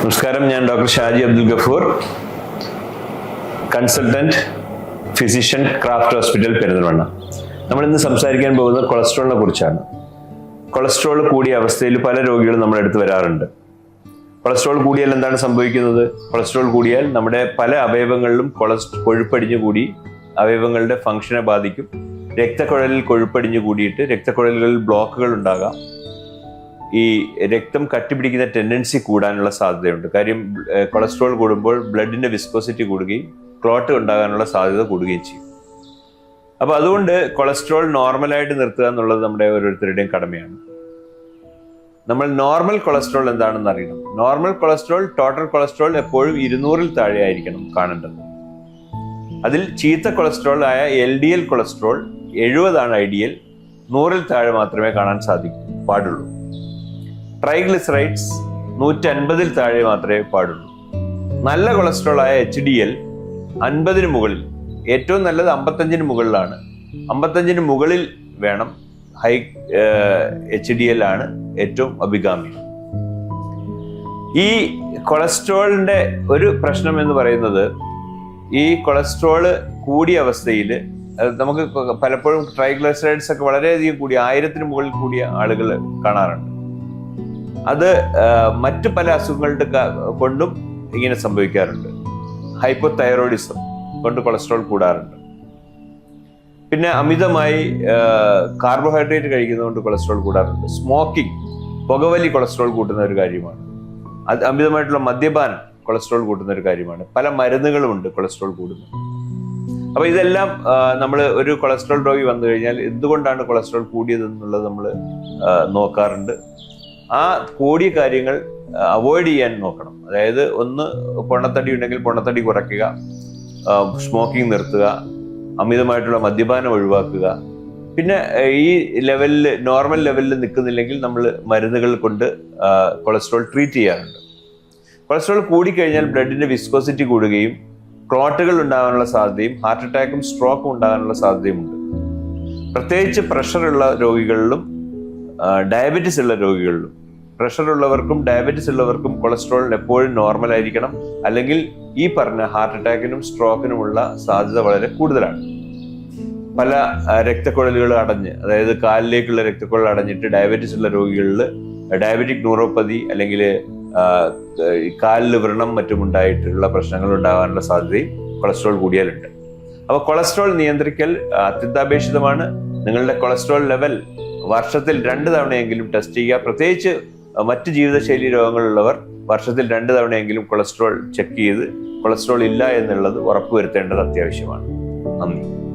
നമസ്കാരം ഞാൻ doctor Shaji Abdul Gafoor consultant physician craft hospital Perinthalmanna. നമ്മൾ ഇന്ന് സംസാരിക്കാൻ പോകുന്നത് കൊളസ്ട്രോളിനെ കുറിച്ചാണ്. കൊളസ്ട്രോൾ കൂടിയ അവസ്ഥയിൽ പല രോഗികളും നമ്മുടെ അടുത്ത് വരാറുണ്ട്. കൊളസ്ട്രോൾ കൂടിയാൽ എന്താണ് സംഭവിക്കുന്നത്? കൊളസ്ട്രോൾ കൂടിയാൽ നമ്മുടെ പല അവയവങ്ങളിലും കൊളസ്ട്രോൾ കൊഴുപ്പടിഞ്ഞു കൂടി അവയവങ്ങളുടെ ഫംഗ്ഷനെ ബാധിക്കും. രക്തക്കുഴലിൽ കൊഴുപ്പടിഞ്ഞു കൂടിയിട്ട് രക്തക്കുഴലുകളിൽ ബ്ലോക്കുകൾ ഉണ്ടാകാം. ഈ രക്തം കട്ടിപിടിക്കുന്ന ടെൻഡൻസി കൂടാനുള്ള സാധ്യതയുണ്ട്. കാര്യം കൊളസ്ട്രോൾ കൂടുമ്പോൾ ബ്ലഡിന്റെ വിസ്കോസിറ്റി കൂടുകയും ക്ലോട്ട് ഉണ്ടാകാനുള്ള സാധ്യത കൂടുകയും ചെയ്യും. അപ്പോൾ അതുകൊണ്ട് കൊളസ്ട്രോൾ നോർമലായിട്ട് നിർത്തുക എന്നുള്ളത് നമ്മുടെ ഓരോരുത്തരുടെയും കടമയാണ്. നമ്മൾ നോർമൽ കൊളസ്ട്രോൾ എന്താണെന്ന് അറിയണം. നോർമൽ കൊളസ്ട്രോൾ ടോട്ടൽ കൊളസ്ട്രോൾ എപ്പോഴും ഇരുന്നൂറിൽ താഴെ ആയിരിക്കണം കാണേണ്ടത്. അതിൽ ചീത്ത കൊളസ്ട്രോൾ ആയ എൽ ഡി എൽ കൊളസ്ട്രോൾ എഴുപതാണ് ഐഡിയൽ നൂറിൽ താഴെ മാത്രമേ കാണാൻ സാധിക്കൂ പാടുള്ളൂ. ട്രൈഗ്ലിസറൈഡ്സ് നൂറ്റി അൻപതിൽ താഴെ മാത്രമേ പാടുള്ളൂ. നല്ല കൊളസ്ട്രോൾ ആയ എച്ച് ഡി എൽ അൻപതിന് മുകളിൽ ഏറ്റവും നല്ലത് അമ്പത്തഞ്ചിന് മുകളിലാണ്. അമ്പത്തഞ്ചിന് മുകളിൽ വേണം ഹൈ എച്ച് ഡി എൽ ആണ് ഏറ്റവും അഭികാമ്യം. ഈ കൊളസ്ട്രോളിന്റെ ഒരു പ്രശ്നം എന്ന് പറയുന്നത് ഈ കൊളസ്ട്രോൾ കൂടിയ അവസ്ഥയിൽ നമുക്ക് പലപ്പോഴും ട്രൈഗ്ലിസറൈഡ്സ് ഒക്കെ വളരെയധികം കൂടി ആയിരത്തിന് മുകളിൽ കൂടിയ ആളുകൾ കാണാറുണ്ട്. അത് മറ്റു പല അസുഖങ്ങളുടെ കൊണ്ടും ഇങ്ങനെ സംഭവിക്കാറുണ്ട്. ഹൈപ്പോതൈറോയിഡിസം കൊണ്ട് കൊളസ്ട്രോൾ കൂടാറുണ്ട്. പിന്നെ അമിതമായി കാർബോഹൈഡ്രേറ്റ് കഴിക്കുന്നതുകൊണ്ട് കൊളസ്ട്രോൾ കൂടാറുണ്ട്. സ്മോക്കിംഗ് പുകവലി കൊളസ്ട്രോൾ കൂട്ടുന്ന ഒരു കാര്യമാണ്. അത് അമിതമായിട്ടുള്ള മദ്യപാനം കൊളസ്ട്രോൾ കൂട്ടുന്ന ഒരു കാര്യമാണ്. പല മരുന്നുകളുമുണ്ട് കൊളസ്ട്രോൾ കൂടുന്നത്. അപ്പൊ ഇതെല്ലാം നമ്മൾ ഒരു കൊളസ്ട്രോൾ രോഗി വന്നു കഴിഞ്ഞാൽ എന്തുകൊണ്ടാണ് കൊളസ്ട്രോൾ കൂടിയതെന്നുള്ളത് നമ്മൾ നോക്കാറുണ്ട്. ആ കൂടിയ കാര്യങ്ങൾ അവോയ്ഡ് ചെയ്യാൻ നോക്കണം. അതായത് ഒന്ന് പൊണ്ണത്തടി ഉണ്ടെങ്കിൽ പൊണ്ണത്തടി കുറയ്ക്കുക സ്മോക്കിംഗ് നിർത്തുക അമിതമായിട്ടുള്ള മദ്യപാനം ഒഴിവാക്കുക. പിന്നെ ഈ ലെവലിൽ നോർമൽ ലെവലിൽ നിൽക്കുന്നില്ലെങ്കിൽ നമ്മൾ മരുന്നുകൾ കൊണ്ട് കൊളസ്ട്രോൾ ട്രീറ്റ് ചെയ്യാറുണ്ട്. കൊളസ്ട്രോൾ കൂടിക്കഴിഞ്ഞാൽ ബ്ലഡിന്റെ വിസ്കോസിറ്റി കൂടുകയും ക്ലോട്ടുകൾ ഉണ്ടാകാനുള്ള സാധ്യതയും ഹാർട്ട് അറ്റാക്കും സ്ട്രോക്കും ഉണ്ടാകാനുള്ള സാധ്യതയുമുണ്ട്. പ്രത്യേകിച്ച് പ്രഷറുള്ള രോഗികളിലും ഡയബറ്റിസ് ഉള്ള രോഗികളിലും പ്രഷർ ഉള്ളവർക്കും ഡയബറ്റിസ് ഉള്ളവർക്കും കൊളസ്ട്രോൾ എപ്പോഴും നോർമൽ ആയിരിക്കണം. അല്ലെങ്കിൽ ഈ പറഞ്ഞ ഹാർട്ട് അറ്റാക്കിനും സ്ട്രോക്കിനുമുള്ള സാധ്യത വളരെ കൂടുതലാണ്. പല രക്തക്കുഴലുകൾ അടഞ്ഞ് അതായത് കാലിലേക്കുള്ള രക്തക്കുഴൽ അടഞ്ഞിട്ട് ഡയബറ്റിസ് ഉള്ള രോഗികളിൽ ഡയബറ്റിക് ന്യൂറോപ്പതി അല്ലെങ്കിൽ കാലിൽ വ്രണം മറ്റും ഉണ്ടായിട്ടുള്ള പ്രശ്നങ്ങൾ ഉണ്ടാകാനുള്ള സാധ്യതയും കൊളസ്ട്രോൾ കൂടിയാലുണ്ട്. അപ്പോൾ കൊളസ്ട്രോൾ നിയന്ത്രിക്കൽ അത്യന്താപേക്ഷിതമാണ്. നിങ്ങളുടെ കൊളസ്ട്രോൾ ലെവൽ വർഷത്തിൽ രണ്ട് തവണയെങ്കിലും ടെസ്റ്റ് ചെയ്യുക. പ്രത്യേകിച്ച് മറ്റ് ജീവിതശൈലി രോഗങ്ങളുള്ളവർ വർഷത്തിൽ രണ്ട് തവണയെങ്കിലും കൊളസ്ട്രോൾ ചെക്ക് ചെയ്ത് കൊളസ്ട്രോൾ ഇല്ല എന്നുള്ളത് ഉറപ്പുവരുത്തേണ്ടത് അത്യാവശ്യമാണ്. നന്ദി.